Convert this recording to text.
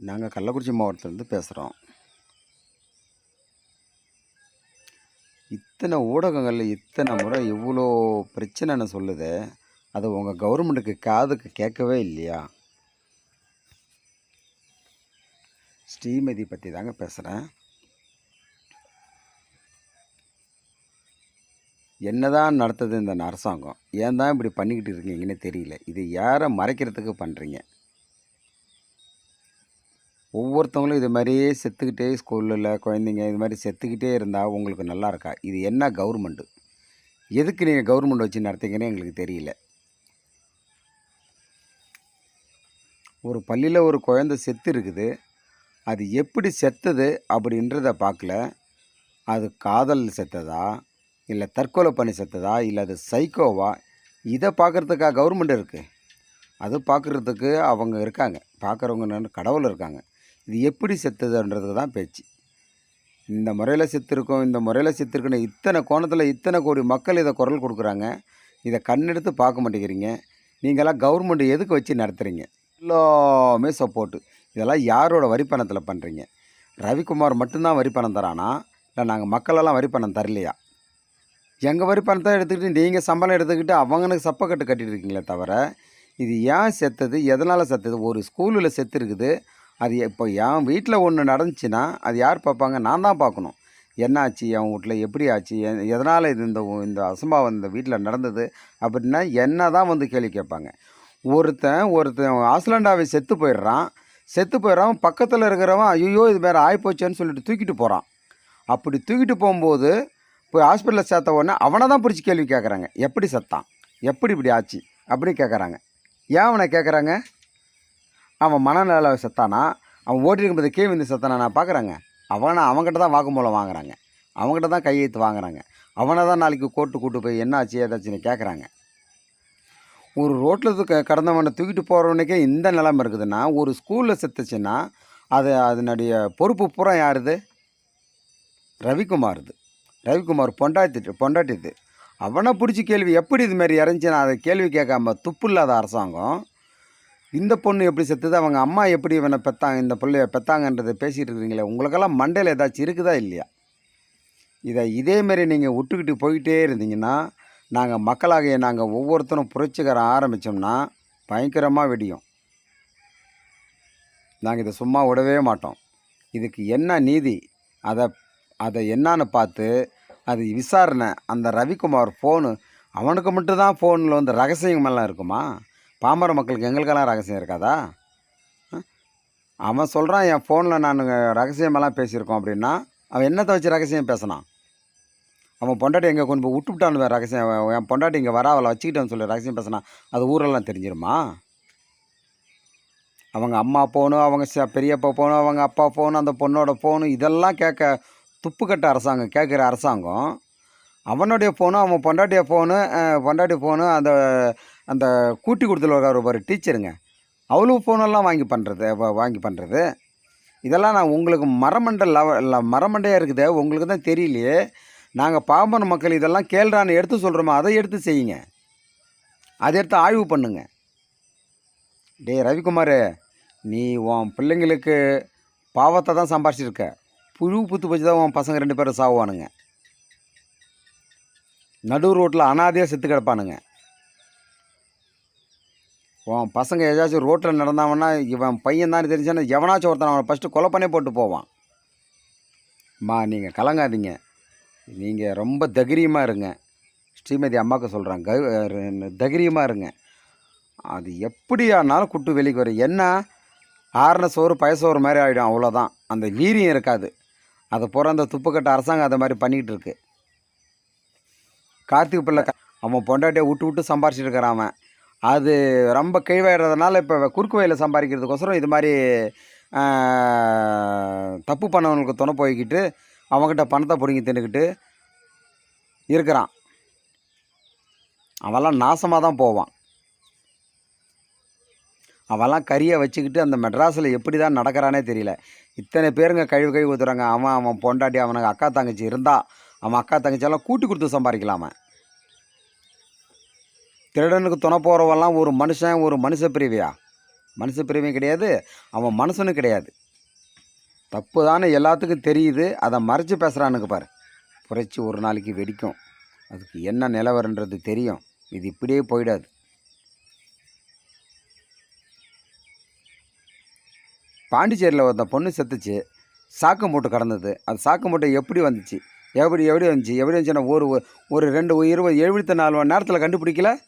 நாங்கள் கள்ளக்குறிச்சி மாவட்டத்திலேருந்து பேசுகிறோம் இத்தனை ஊடகங்களில் இத்தனை முறை இவ்வளோ பிரச்சனைன்னு சொல்லுது. அது உங்கள் கவர்மெண்ட்டுக்கு காதுக்கு கேட்கவே இல்லையா? ஸ்ரீமதி பற்றி தாங்க பேசுகிறேன் என்னதான் நடத்துது இந்த அரசாங்கம்? ஏன் தான் இப்படி பண்ணிக்கிட்டு இருக்கீங்கன்னு தெரியல. இது யாரை மறைக்கிறதுக்கு பண்ணுறீங்க ஒவ்வொருத்தவங்களும் இது மாதிரியே செத்துக்கிட்டே ஸ்கூலில் குழந்தைங்க இது மாதிரி செத்துக்கிட்டே இருந்தால் உங்களுக்கு நல்லா இருக்கா? இது என்ன கவர்மெண்ட்டு எதுக்கு நீங்கள் கவர்மெண்ட் வச்சு நடத்திங்கன்னு எங்களுக்கு தெரியல. ஒரு பள்ளியில் ஒரு குழந்தை செத்து இருக்குது. அது எப்படி செத்தது அப்படின்றத பார்க்கல. அது காதல் செத்ததா? இல்லை தற்கொலை பண்ணி செத்ததா? இல்லை அது சைக்கோவா இதை பார்க்குறதுக்கா கவர்மெண்ட் இருக்குது அது பார்க்குறதுக்கு அவங்க இருக்காங்க. பார்க்குறவங்க கடவுள் இருக்காங்க. இது எப்படி செத்துதுன்றது தான் பேச்சு. இந்த முறையில் செத்துருக்கோம் இந்த முறையில் செத்துருக்குன்னு இத்தனை கோணத்தில் இத்தனை கோடி மக்கள் இதை குரல் கொடுக்குறாங்க. இதை கண்ணெடுத்து பார்க்க மாட்டேங்கிறீங்க. நீங்களாம் கவர்மெண்ட் எதுக்கு வச்சு நடத்துகிறீங்க எல்லாமே சப்போர்ட்டு இதெல்லாம் யாரோட வரி பணத்தில் பண்ணுறீங்க ரவிக்குமார் மட்டும்தான் வரி பணம் தரானா? இல்லை நாங்கள் மக்களெல்லாம் வரி பணம் தரலையா? எங்கள் வரி பணத்தை எடுத்துக்கிட்டு நீங்கள் சம்பளம் எடுத்துக்கிட்டு அவங்களுக்கு சப்பக்கட்டு கட்டிட்டு இருக்கீங்களே தவிர இது ஏன் செத்தது? எதனால் செத்தது? ஒரு ஸ்கூலில் செத்து இருக்குது அது இப்போ என் வீட்டில் ஒன்று நடந்துச்சுன்னா அது யார் பார்ப்பாங்க? நான் தான் பார்க்கணும். என்ன ஆச்சு அவன் வீட்டில் எப்படி ஆச்சு? எதனால் இது இந்த இந்த அசம்பாவம் இந்த வீட்டில் நடந்தது? அப்படின்னா என்ன தான் வந்து கேள்வி கேட்பாங்க. ஒருத்தன் ஒருத்தன் ஆஸ்லாண்டாவை செத்து போயிடுறான். செத்து போயிடுறான். பக்கத்தில் இருக்கிறவன் ஐயோ இது வேறு ஆகிப்போச்சேன்னு சொல்லிட்டு தூக்கிட்டு போகிறான் அப்படி தூக்கிட்டு போகும்போது போய் ஹாஸ்பிட்டலில் சேர்த்த உடனே அவனை தான் பிடிச்சி கேள்வி கேட்குறாங்க. எப்படி செத்தான்? எப்படி இப்படி ஆச்சு? அப்படி கேட்குறாங்க. ஏன் அவனை கேட்குறாங்க? அவன் மனநல செத்தானா? அவன் ஓட்டிருக்கும் போது கேவிந்து வந்து செத்தானா நான் பார்க்குறாங்க அவனை அவங்ககிட்ட தான் வாக்குமூலம் வாங்குறாங்க. அவங்ககிட்ட தான் கையெழுத்து வாங்குறாங்க. அவனை தான் நாளைக்கு கோர்ட்டு கூட்டு போய் என்ன ஆச்சு ஏதாச்சுன்னு கேட்குறாங்க ஒரு ரோட்டில் க கடந்தவனை தூக்கிட்டு போகிறவனுக்கே இந்த நிலைமை இருக்குதுன்னா ஒரு ஸ்கூலில் செத்துச்சுன்னா அது அதனுடைய பொறுப்பு பூரா யாருது? ரவிக்குமாருது. ரவிக்குமார் பொண்டாட்டிட்டு பொண்டாட்டிது. அவனை பிடிச்சி கேள்வி எப்படி இது மாதிரி இறஞ்சி நான் அதை கேள்வி கேட்காம துப்பு இல்லாத அரசாங்கம் இந்த பொண்ணு எப்படி செத்துது? அவங்க அம்மா எப்படி இவனை பெத்தாங்க? இந்த பிள்ளைய பெத்தாங்கன்றதை பேசிகிட்டு இருக்கிறீங்களே உங்களுக்கெல்லாம் மண்டையில் ஏதாச்சும் இருக்குதா இல்லையா? இதை இதேமாரி நீங்கள் விட்டுக்கிட்டு போய்கிட்டே இருந்தீங்கன்னா நாங்கள் மக்களாகிய நாங்கள் ஒவ்வொருத்தரும் புரட்சிகரம் ஆரம்பித்தோம்னா பயங்கரமாக வெடியும். நாங்கள் இதை சும்மா விடவே மாட்டோம். இதுக்கு என்ன நீதி? அதை அதை என்னான்னு பார்த்து அது விசாரணை. அந்த ரவிக்குமார் ஃபோனு அவனுக்கு மட்டும்தான் ஃபோனில் வந்து ரகசியமெல்லாம் இருக்குமா? பாமர மக்களுக்கு எங்களுக்கெல்லாம் ரகசியம் இருக்காதா? அவன் சொல்கிறான் என் ஃபோனில் நான் ரகசியமெல்லாம் பேசியிருக்கோம் அப்படின்னா அவன் என்னத்தை வச்சு ரகசியம் பேசினான்? அவன் பொண்டாட்டி எங்கே கொண்டு போய் விட்டுவிட்டான்னு ரகசியம் என் பொண்டாட்டி இங்கே வர அவளை வச்சுக்கிட்டேன்னு சொல்லி ரகசியம் பேசினான் அது ஊரெல்லாம் தெரிஞ்சிருமா? அவங்க அம்மா போகணும் அவங்க பெரியப்பா போகணும் அவங்க அப்பா போகணும் அந்த பொண்ணோட போகணும் இதெல்லாம் கேட்க துப்புக்கட்ட அரசாங்கம் கேட்குற அரசாங்கம் அவனுடைய ஃபோனு அவன் பொண்டாட்டிய ஃபோனு பொண்டாட்டி ஃபோனு அந்த அந்த கூட்டி கொடுத்துல ஒரு டீச்சருங்க. அவ்வளோ ஃபோனெல்லாம் வாங்கி பண்ணுறது வாங்கி பண்ணுறது இதெல்லாம் நான் உங்களுக்கு மரமண்ட லவ ல- மரமண்டையாக இருக்குது உங்களுக்கு தான் தெரியலையே. நாங்கள் பாம்பன் மக்கள் இதெல்லாம் கேள்றான்னு எடுத்து சொல்கிறோமோ அதை எடுத்து செய்யுங்க. அதை எடுத்து ஆய்வு பண்ணுங்க. டேய் ரவிக்குமார் நீ உன் பிள்ளைங்களுக்கு பாவத்தை தான் சம்பாரிச்சிருக்க. புழு புத்து போச்சு தான் உன் பசங்க ரெண்டு பேரும் சாவானுங்க நடு ரோட்டில் அனாதையாக செத்து கிடப்பானுங்க. உன் பசங்க ஏதாச்சும் ரோட்டில் நடந்தாவன்னா இவன் பையன் தான் தெரிஞ்சானா எவனாச்சும் ஒருத்தன் அவனை ஃபஸ்ட்டு கொலை பண்ணி போட்டு போவான். அம்மா நீங்கள் கலங்காதீங்க. நீங்கள் ரொம்ப தைரியமாக இருங்க. ஸ்ரீமதி அம்மாவுக்கு சொல்கிறேன் க தைரியமாக இருங்க. அது எப்படியானாலும் குட்டு வெளிக்கு வரும். என்ன? ஆறுன சோறு பயசோறு மாதிரி ஆகிடும் அவ்வளோதான் அந்த வீரியம் இருக்காது. அதை பூரா அந்த துப்புக்கட்ட அரசாங்கம் அதை மாதிரி பண்ணிக்கிட்டு இருக்கு. கார்த்திக் பிள்ளை அவன் பொண்டாட்டியை விட்டு விட்டு சம்பாரிச்சிட்டு இருக்கிறான் அவன். அது ரொம்ப கீழ்வாயிடுறதுனால இப்போ குறுக்கு வயலில் சம்பாதிக்கிறதுக்கோசரம் இது மாதிரி தப்பு பண்ணவனுக்கு துணை போய்கிட்டு அவங்ககிட்ட பணத்தை பிடுங்கி தின்னுக்கிட்டு இருக்கிறான். அவெல்லாம் நாசமாக தான் போவான். அவெல்லாம் கறியை வச்சுக்கிட்டு அந்த மெட்ராஸில் எப்படி தான் நடக்கிறானே தெரியல. இத்தனை பேருங்க கழிவு கழிவு ஊற்றுறாங்க அவன் அவன் பொண்டாட்டி அவனுக்கு அக்கா தங்கச்சி இருந்தால் அவன் அக்கா தங்கச்சியெல்லாம் கூட்டி கொடுத்து சம்பாதிக்கலாம். திருடனுக்கு துணை போகிறவெல்லாம் ஒரு மனுஷன் ஒரு மனுஷ பிரிவியா? மனுஷ பிரிவியும் கிடையாது அவன் மனுஷனும் கிடையாது. தப்பு தானே எல்லாத்துக்கும் தெரியுது அதை மறைச்சி பேசுகிறானுக்கு பாரு. புரட்சி ஒரு நாளைக்கு வெடிக்கும். அதுக்கு என்ன நிலவரன்றது தெரியும். இது இப்படியே போயிடாது. பாண்டிச்சேரியில் ஒருத்த பொண்ணு செத்துச்சு. சாக்கு மூட்டை கடந்தது. அது சாக்கு மூட்டை எப்படி வந்துச்சு? எப்படி எப்படி வந்துச்சு? எப்படி வந்துச்சுன்னா ஒரு ஒரு ரெண்டு இருபது எழுபத்தி நாலு மணி நேரத்தில் கண்டுபிடிக்கல?